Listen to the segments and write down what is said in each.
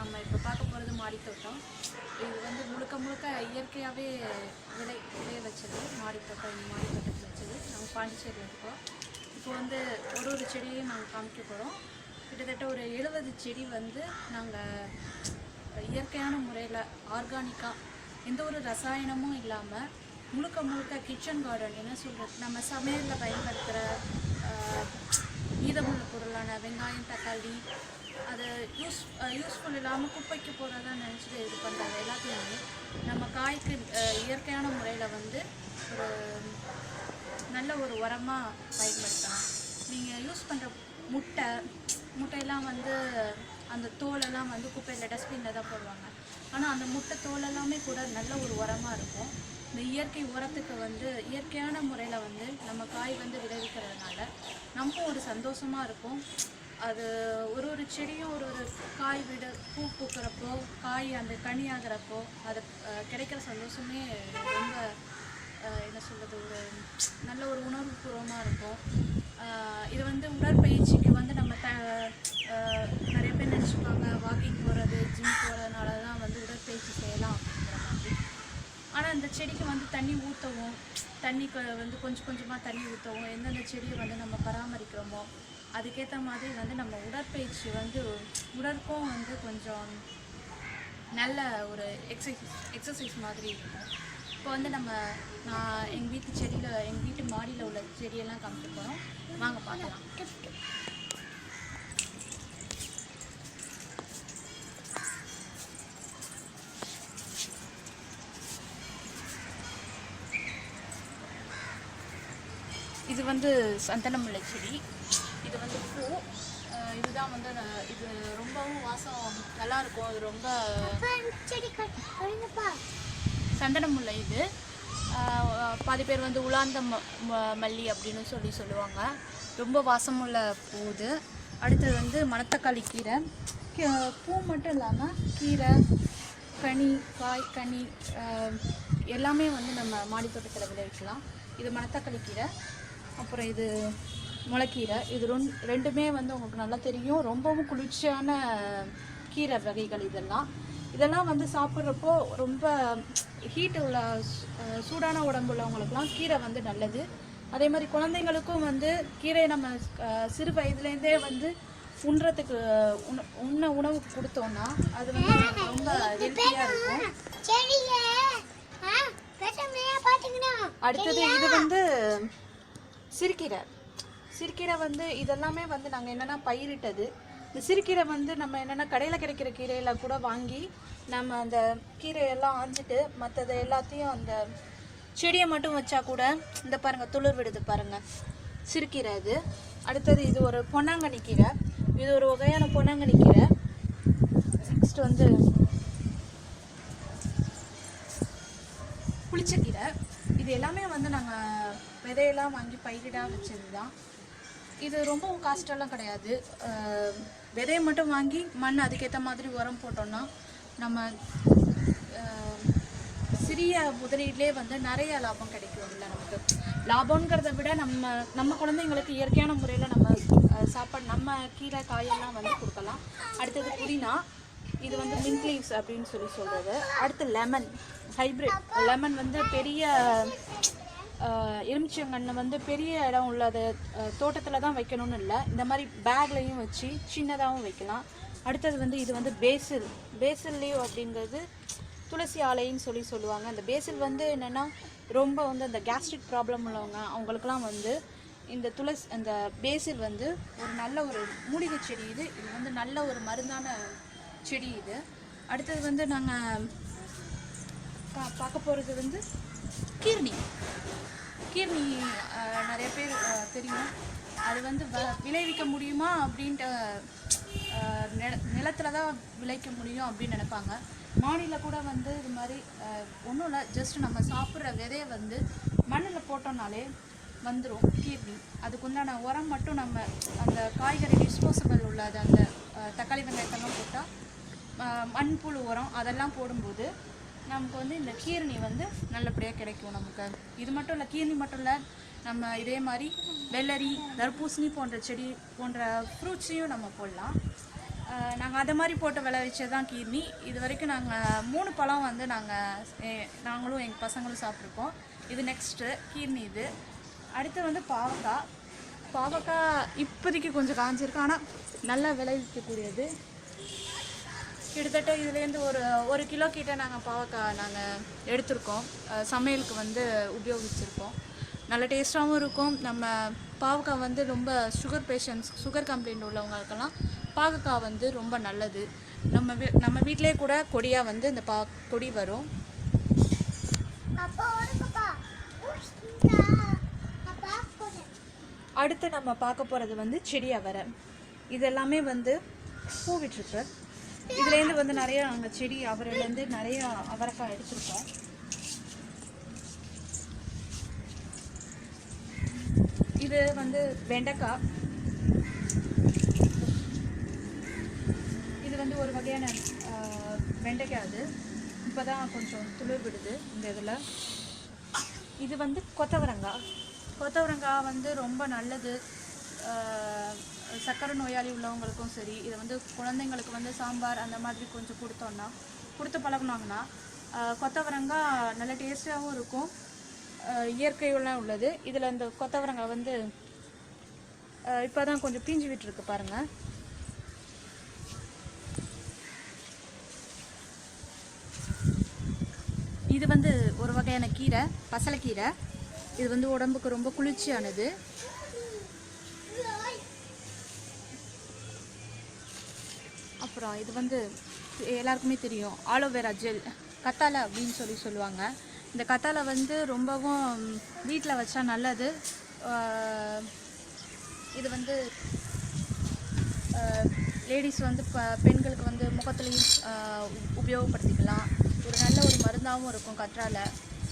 நாம் இப்போ பார்க்க போகிறது மாடித்தோட்டம். இது வந்து முழுக்க முழுக்க இயற்கையாகவே விளை விளைய வச்சது. மாடித்தோட்டம் இந்த மாடித்தோட்டத்தில் வச்சது. நாங்கள் பாண்டிச்சேரியில் இருக்கோம். இப்போ வந்து ஒரு ஒரு செடியையும் நாங்கள் காமிக்க போகிறோம் கிட்டத்தட்ட ஒரு எழுபது செடி வந்து நாங்கள் இயற்கையான முறையில் ஆர்கானிக்காக எந்த ஒரு ரசாயனமும் இல்லாமல் முழுக்க முழுக்க கிச்சன் கார்டன் என்ன சொல்கிறது நம்ம சமையலில் பயன்படுத்துகிற மீதமுள்ள பொருளான வெங்காயம் தக்காளி அதை யூஸ் யூஸ்ஃபுல் இல்லாமல் குப்பைக்கு போகிறதா நினச்சிட்டு இது பண்ணுறாங்க எல்லாத்தையுமே நம்ம காய்க்கு இயற்கையான முறையில் வந்து ஒரு நல்ல ஒரு உரமாக பயன்படுத்தலாம். நீங்கள் யூஸ் பண்ணுற முட்டை முட்டையெல்லாம் வந்து அந்த தோலெல்லாம் வந்து குப்பையில் டஸ்ட்பினில் தான் போடுவாங்க. ஆனால் அந்த முட்டை தோலெல்லாமே கூட நல்ல ஒரு உரமாக இருக்கும். இந்த இயற்கை உரத்துக்கு வந்து இயற்கையான முறையில் வந்து நம்ம காய் வந்து விளைவிக்கிறதுனால நமக்கும் ஒரு சந்தோஷமாக இருக்கும். அது ஒரு ஒரு செடியும் ஒரு ஒரு காய் விட பூ பூக்கிறப்போ காய் அந்த கனி ஆகிறப்போ அது கிடைக்கிற சந்தோஷமே ரொம்ப என்ன சொல்கிறது ஒரு நல்ல ஒரு உணர்வுபூர்வமாக இருக்கும். இது வந்து உடற்பயிற்சிக்கு வந்து நம்ம த நிறைய பேர் நினச்சிப்பாங்க வாக்கிங் போகிறது ஜிம் போகிறதுனால தான் வந்து உடற்பயிற்சி செய்யலாம் அப்படிங்கிற மாதிரி. ஆனால் இந்த செடிக்கு வந்து தண்ணி ஊற்றவும் தண்ணி வந்து கொஞ்சம் கொஞ்சமாக தண்ணி ஊற்றவும் எந்தெந்த செடியை வந்து நம்ம பராமரிக்கிறோமோ அதுக்கேற்ற மாதிரி வந்து நம்ம உடற்பயிற்சி வந்து உடற்கும் வந்து கொஞ்சம் நல்ல ஒரு எக்ஸசைஸ் எக்ஸசைஸ் மாதிரி இருக்கும். இப்போ வந்து நம்ம நான் எங்கள் வீட்டு செடியில் எங்கள் வீட்டு மாடியில் உள்ள செடியெல்லாம் காமிக்க போகிறோம் வாங்க பார்க்கலாம். இது வந்து சந்தனமுல்லை செடி. இதுதான் வந்து இது ரொம்பவும் வாசம் நல்லா இருக்கும் அது ரொம்ப சந்தன முல்லை இது. பாதி பேர் வந்து உலாந்த ம- ம- மல்லி அப்படின்னு சொல்லி சொல்லுவாங்க. ரொம்ப வாசமுள்ள பூ அடுத்தது வந்து மணத்தக்காளி கீரை. கீ- பூ மட்டும் இல்லாமல் கீரை கனி காய் கனி எல்லாமே வந்து நம்ம மாடித்தோட்டத்தில் விளைவிக்கலாம். இது மணத்தக்காளி கீரை. அப்புறம் இது முளைக்கீரை. இது ரெண்டுமே வந்து உங்களுக்கு நல்லா தெரியும். ரொம்பவும் குளிர்ச்சியான கீரை வகைகள் இதெல்லாம். இதெல்லாம் வந்து சாப்பிட்றப்போ ரொம்ப ஹீட் உள்ள சூடான உடம்பு உள்ளவங்களுக்குலாம் கீரை வந்து நல்லது. அதே மாதிரி குழந்தைங்களுக்கும் வந்து கீரையை நம்ம சிறு வயதுலேருந்தே வந்து உண்றதுக்கு உண உண்ண உணவு கொடுத்தோம்னா அது வந்து ரொம்ப ஹெல்த்தியாக இருக்கும். அடுத்தது இது வந்து சிறுகீரை. சிறுக்கீரை வந்து இதெல்லாமே வந்து நாங்கள் என்னென்னா பயிரிட்டது. இந்த சிறுக்கீரை வந்து நம்ம என்னென்னா கடையில் கிடைக்கிற கீரையில் கூட வாங்கி நம்ம அந்த கீரையெல்லாம் ஆஞ்சிட்டு மற்றது எல்லாத்தையும் அந்த செடியை மட்டும் வச்சா கூட இந்த பாருங்கள் துளிர் விடுது பாருங்கள் சிறுக்கீரை இது அடுத்தது இது ஒரு பொன்னாங்கண்ணி கீரை. இது ஒரு வகையான பொன்னாங்கண்ணி கீரை. நெக்ஸ்ட் வந்து புளிச்சக்கீரை இது எல்லாமே வந்து நாங்கள் விதையெல்லாம் வாங்கி பயிரிடாக வச்சது தான் இது ரொம்பவும் காஸ்டெல்லாம் கிடையாது. விதையை மட்டும் வாங்கி மண் அதுக்கேற்ற மாதிரி உரம் போட்டோம்னா நம்ம சிறிய முதலீட்லேயே வந்து நிறைய லாபம் கிடைக்கும் இல்லை நமக்கு. லாபங்கிறத விட நம்ம நம்ம குழந்தைங்களுக்கு இயற்கையான முறையில் நம்ம சாப்பாடு நம்ம கீரை காயெல்லாம் வந்து கொடுக்கலாம். அடுத்தது புதினா. இது வந்து மின்ட் லீவ்ஸ் அப்படின்னு சொல்லி சொல்கிறது அடுத்து லெமன் ஹைப்ரிட் லெமன் வந்து பெரிய எலுமிச்சங்கன்று வந்து பெரிய இடம் உள்ளத தோட்டத்தில் தான் வைக்கணும்னு இல்லை. இந்த மாதிரி பேக்லேயும் வச்சு சின்னதாகவும் வைக்கலாம். அடுத்தது வந்து இது வந்து பேசில் பேசில் லீவ் அப்படிங்கிறது துளசி ஆலைன்னு சொல்லி சொல்லுவாங்க. அந்த பேசில் வந்து என்னென்னா ரொம்ப வந்து அந்த கேஸ்ட்ரிக் ப்ராப்ளம் உள்ளவங்க அவங்களுக்குலாம் வந்து இந்த துளசி அந்த பேசில் வந்து ஒரு நல்ல ஒரு மூலிகை செடி இது. இது வந்து நல்ல ஒரு மருந்தான செடி இது. அடுத்தது வந்து நாங்கள் பார்க்க போகிறது வந்து கீர்ணி. கீர்ணி நிறைய பேர் தெரியும். அது வந்து வ- விளைவிக்க முடியுமா அப்படின்ட்டு நில நிலத்தில் தான் விளைக்க முடியும் அப்படின்னு நினைப்பாங்க. மாடியில் கூட வந்து இது மாதிரி ஒன்றும் இல்லை. ஜஸ்ட் நம்ம சாப்பிட்ற விதையை வந்து மண்ணில் போட்டோம்னாலே வந்துடும் கீர்ணி. அதுக்குண்டான உரம் மட்டும் நம்ம அந்த காய்கறி டிஸ்போசபிள் உள்ளது அந்த தக்காளி வெங்காயத்தெல்லாம் போட்டால் மண்புழு உரம் அதெல்லாம் போடும்போது நமக்கு வந்து இந்த கீரணி வந்து நல்லபடியாக கிடைக்கும் நமக்கு. இது மட்டும் இல்லை கீரணி மட்டும் இல்லை நம்ம இதே மாதிரி வெள்ளரி தர்பூசணி போன்ற செடி போன்ற ஃப்ரூட்ஸையும் நம்ம போடலாம். நாங்கள் அதை மாதிரி போட்டு விளைவிச்சது தான் கீர்னி இது வரைக்கும் நாங்கள் மூணு பழம் வந்து நாங்கள் நாங்களும் எங்கள் பசங்களும் சாப்பிட்ருக்கோம் இது நெக்ஸ்ட்டு கீர்னி இது. அடுத்து வந்து பாவக்காய். பாவக்காய் இப்போதைக்கு கொஞ்சம் காஞ்சிருக்கு ஆனால் நல்லா விளைவிக்கக்கூடியது. கிட்டத்தட்ட இதுலேருந்து ஒரு ஒரு கிலோ கிட்ட நாங்கள் பாவக்காய் நாங்கள் எடுத்திருக்கோம். சமையலுக்கு வந்து உபயோகிச்சிருக்கோம். நல்ல டேஸ்ட்டாகவும் இருக்கும். நம்ம பாவக்காய் வந்து ரொம்ப சுகர் பேஷண்ட்ஸ் சுகர் கம்ப்ளைண்ட் உள்ளவங்களுக்கெல்லாம் பாவக்காய் வந்து ரொம்ப நல்லது. நம்ம வீ நம்ம வீட்டிலே கூட கொடியாக வந்து இந்த பா கொடி வரும். அடுத்து நம்ம பார்க்க போகிறது வந்து செடி அவரை. இதெல்லாமே வந்து பூ விட்டுருக்கு. இதுலேருந்து வந்து நிறைய நாங்கள் செடி அவரையிலேருந்து நிறைய அவரைக்காய் எடுத்துருக்கோம். இது வந்து வெண்டைக்காய். இது வந்து ஒரு வகையான வெண்டைக்காய் அது. இப்போ தான் கொஞ்சம் துளிர் விடுது இந்த இதில். இது வந்து கொத்தவரங்காய். கொத்தவரங்காய் வந்து ரொம்ப நல்லது. சர்க்கரை நோயாளி உள்ளவங்களுக்கும் சரி இதை வந்து குழந்தைங்களுக்கு வந்து சாம்பார் அந்த மாதிரி கொஞ்சம் கொடுத்தோன்னா கொடுத்து பழகினாங்கன்னா கொத்தவரங்காய் நல்ல டேஸ்ட்டாகவும் இருக்கும். இயற்கையுள்ள உள்ளது. இதில் இந்த கொத்தவரங்காய் வந்து இப்போ தான் கொஞ்சம் பிஞ்சு விட்டுருக்கு பாருங்கள் இது வந்து ஒரு வகையான கீரை பசலைக்கீரை. இது வந்து உடம்புக்கு ரொம்ப குளிர்ச்சியானது. அப்புறம் இது வந்து எல்லாருக்குமே தெரியும். ஆலோவேரா ஜெல் கத்தாழை அப்படின்னு சொல்லி சொல்லுவாங்க. இந்த கத்தாழை வந்து ரொம்பவும் வீட்டில் வச்சா நல்லது. இது வந்து லேடிஸ் வந்து ப பெண்களுக்கு வந்து முகத்துலேயும் உ- உபயோகப்படுத்திக்கலாம். ஒரு நல்ல ஒரு மருந்தாகவும் இருக்கும் கற்றாழை.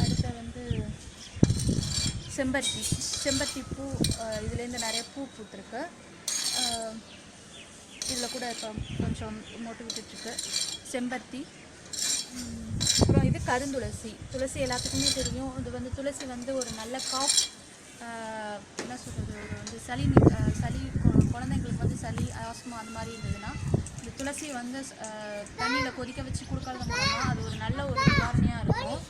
அடுத்து வந்து செம்பருத்தி. செம்பருத்தி பூ இதுலேருந்து நிறைய பூ பூத்துருக்கு. இதில் கூட இப்போ கொஞ்சம் மொட்டு விட்டுட்ருக்கு செம்பருத்தி. அப்புறம் இது கருந்துளசி. துளசி எல்லாத்துக்குமே தெரியும். இது வந்து துளசி வந்து ஒரு நல்ல காஃப் என்ன சொல்கிறது ஒரு வந்து சளி சளி குழந்தைங்களுக்கு வந்து சளி ஆஸ்மா அந்த மாதிரி இருந்ததுன்னா இந்த துளசி வந்து தண்ணியில் கொதிக்க வச்சு கொடுக்கறது மூலமாக அது ஒரு நல்ல ஒரு நிவாரணியாக இருக்கும்.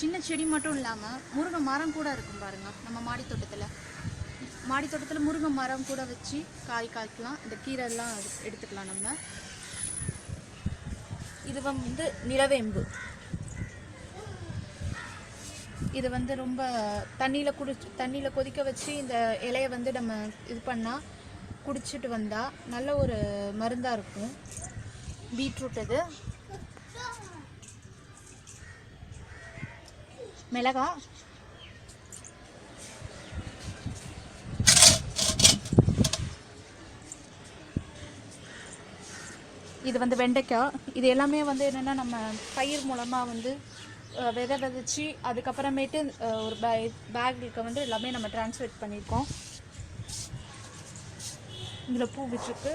சின்ன செடி மட்டும் இல்லாமல் முருங்கை மரம் கூட இருக்கும் பாருங்கள் நம்ம மாடி தோட்டத்தில் மாடி தோட்டத்தில் முருங்கை மரம் கூட வச்சு காய் காய்க்கலாம். இந்த கீரைலாம் எடு- எடுத்துக்கலாம் நம்ம. இது வந்து நிலவேம்பு. இது வந்து ரொம்ப தண்ணியில் குடிச்சு தண்ணியில் கொதிக்க வச்சு இந்த இலையை வந்து நம்ம இது பண்ணால் குடிச்சிட்டு வந்தால் நல்ல ஒரு மருந்தாக இருக்கும். பீட்ரூட் இது. மிளகா இது வந்து வெண்டைக்காய் இது எல்லாமே வந்து என்னென்னா நம்ம பயிர் மூலமாக வந்து விதை விதைச்சி அதுக்கப்புறமேட்டு ஒரு பே பேக்கு வந்து எல்லாமே நம்ம டிரான்ஸ்லேட் பண்ணியிருக்கோம் இதில் பூ விட்டுருக்கு.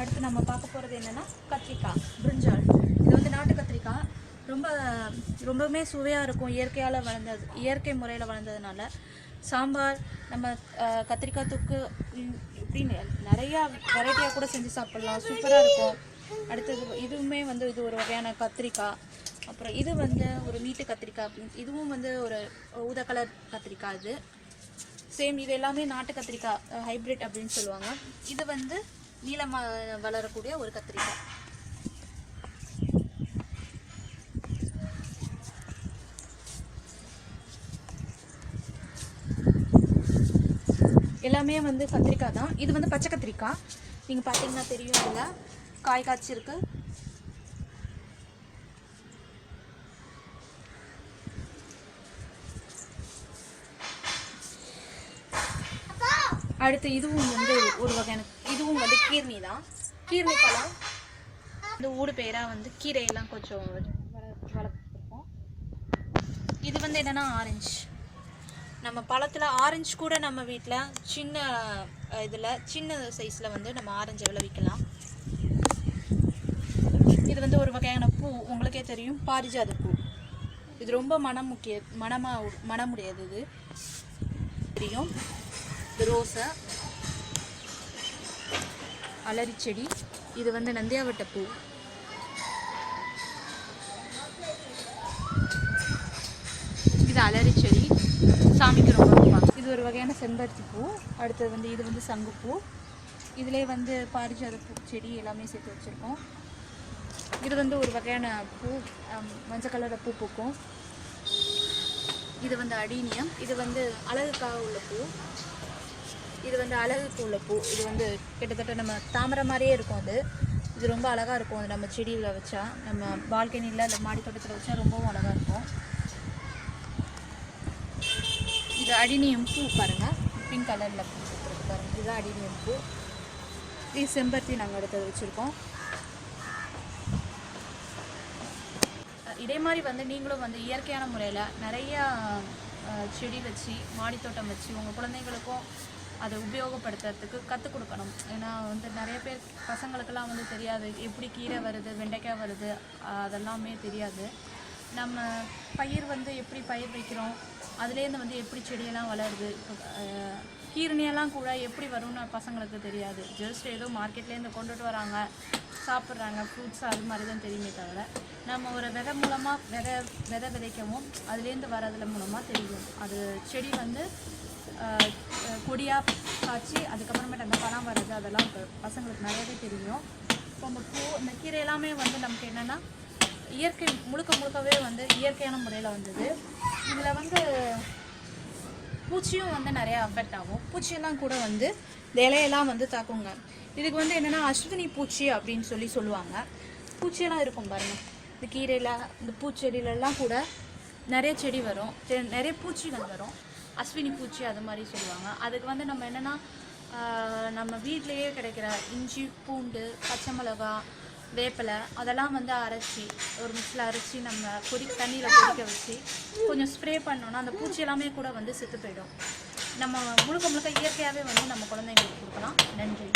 அடுத்து நம்ம பார்க்க போகிறது என்னென்னா கத்திரிக்காய் பிரிஞ்சால் இது வந்து நாட்டு கத்திரிக்காய். ரொம்ப ரொம்பவுமே சுவையாக இருக்கும் இயற்கையால் வளர்ந்தது இயற்கை முறையில் வளர்ந்ததுனால. சாம்பார் நம்ம கத்திரிக்காய் தொக்கு அப்படின்னு நிறையா வெரைட்டியாக கூட செஞ்சு சாப்பிட்லாம். சூப்பராக இருக்கும். அடுத்தது இதுவுமே வந்து இது ஒரு வகையான கத்திரிக்காய். அப்புறம் இது வந்து ஒரு நீட்டு கத்திரிக்காய் அப்படின்னு இதுவும் வந்து ஒரு ஊத கலர் கத்திரிக்காய் இது. சேம் இது எல்லாமே நாட்டு கத்திரிக்காய் ஹைப்ரிட் அப்படின்னு சொல்லுவாங்க. இது வந்து நீளமாக வளரக்கூடிய ஒரு கத்திரிக்காய். எல்லாமே வந்து கத்திரிக்காய் தான். இது வந்து பச்சை கத்திரிக்காய். நீங்கள் பார்த்தீங்கன்னா தெரியும் இல்லை காய் காய்ச்சிருக்கு அடுத்து இதுவும் வந்து ஒரு வகையான இதுவும் வந்து கீர்னி தான். கீர்னி பழம். இந்த ஊடு பேராக வந்து கீரையெல்லாம் கொஞ்சம் வளர்த்துருக்கோம். இது வந்து என்னன்னா ஆரஞ்சு. நம்ம பழத்தில் ஆரஞ்சு கூட நம்ம வீட்டில் சின்ன இதில் சின்ன சைஸில் வந்து நம்ம ஆரஞ்சு விளைவிக்கலாம் இது வந்து ஒரு வகையான பூ. உங்களுக்கே தெரியும் பாரிஜாத பூ. இது ரொம்ப மனம் முக்கிய மனமாக மனமுடையது இது. தெரியும். இது ரோஸை அலரி செடி இது வந்து நந்தியாவட்ட பூ. சாமிக்கு ரொம்ப வைப்பாங்க இது ஒரு வகையான செம்பருத்தி பூ. அடுத்தது வந்து இது வந்து சங்குப்பூ. இதிலே வந்து பாரிஜாத பூ செடி எல்லாமே சேர்த்து வச்சுருக்கோம். இது வந்து ஒரு வகையான பூ மஞ்சள் கலரில் பூ பூக்கும். இது வந்து அடீனியம். இது வந்து அழகுக்காக உள்ள பூ. இது வந்து அழகுக்கு உள்ள பூ. இது வந்து கிட்டத்தட்ட நம்ம தாமரை மாதிரியே இருக்கும் அது. இது ரொம்ப அழகாக இருக்கும். அது நம்ம செடியில் வச்சா நம்ம பால்கனியில் இல்லை மாடி தோட்டத்தில் வச்சா ரொம்பவும் அழகாக இருக்கும். இது அடினியம் பூ பாருங்கள் பிங்க் கலரில் பூத்துருக்கு பாருங்கள் இதுதான் அடினியம் பூ இது செம்பருத்தி நாங்கள் எடுத்து வச்சுருக்கோம். இதே மாதிரி வந்து நீங்களும் வந்து இயற்கையான முறையில் நிறையா செடி வச்சு மாடித்தோட்டம் வச்சு உங்கள் குழந்தைங்களுக்கும் அதை உபயோகப்படுத்துறதுக்கு கற்றுக் கொடுக்கணும். ஏன்னா வந்து நிறைய பேர் பசங்களுக்கெல்லாம் வந்து தெரியாது. எப்படி கீரை வருது வெண்டைக்காய் வருது அதெல்லாமே தெரியாது. நம்ம பயிர் வந்து எப்படி பயிர் வைக்கிறோம் அதுலேருந்து வந்து எப்படி செடியெல்லாம் வளருது? கீரணியெல்லாம் கூட எப்படி வரும்னு பசங்களுக்கு தெரியாது. ஜஸ்ட் ஏதோ மார்க்கெட்லேருந்து கொண்டுட்டு வராங்க சாப்பிட்றாங்க ஃப்ரூட்ஸ் அது மாதிரி தான் தெரியுமே தவிர நம்ம ஒரு விதை மூலமாக விதை விதை விதைக்கவும் அதுலேருந்து வரதுல மூலமாக தெரியும். அது செடி வந்து கொடியாக காய்ச்சி அதுக்கப்புறமேட்டு அந்த பழம் வர்றது அதெல்லாம் பசங்களுக்கு நிறையவே தெரியும். இப்போ நம்ம பூ இந்த கீரை எல்லாமே வந்து நமக்கு என்னென்னா இயற்கை முழுக்க முழுக்கவே வந்து இயற்கையான முறையில் வந்தது. இதில் வந்து பூச்சியும் வந்து நிறையா அஃபெக்ட் ஆகும். பூச்சியெல்லாம் கூட வந்து இந்த இலையெல்லாம் வந்து தாக்குங்க. இதுக்கு வந்து என்னென்னா அஸ்வினி பூச்சி அப்படின்னு சொல்லி சொல்லுவாங்க. பூச்சியெல்லாம் இருக்கும் பாருங்கள் இந்த கீரையில் இந்த பூச்செடியிலலாம் கூட நிறைய செடி வரும். நிறைய பூச்சிகள் வரும். அஸ்வினி பூச்சி அது மாதிரி சொல்லுவாங்க. அதுக்கு வந்து நம்ம என்னென்னா நம்ம வீட்டிலையே கிடைக்கிற இஞ்சி பூண்டு பச்சை மிளகா வேப்பிலை அதெல்லாம் வந்து அரைச்சி ஒரு மிக்ஸில் அரைச்சி நம்ம கொதி தண்ணியில் கொதிக்க வச்சு கொஞ்சம் ஸ்ப்ரே பண்ணோன்னா அந்த பூச்சி எல்லாமே கூட வந்து செத்து போயிடும். நம்ம முழுக்க முழுக்க இயற்கையாகவே வந்து நம்ம குழந்தைங்களுக்கு கொடுக்கலாம். நன்றி.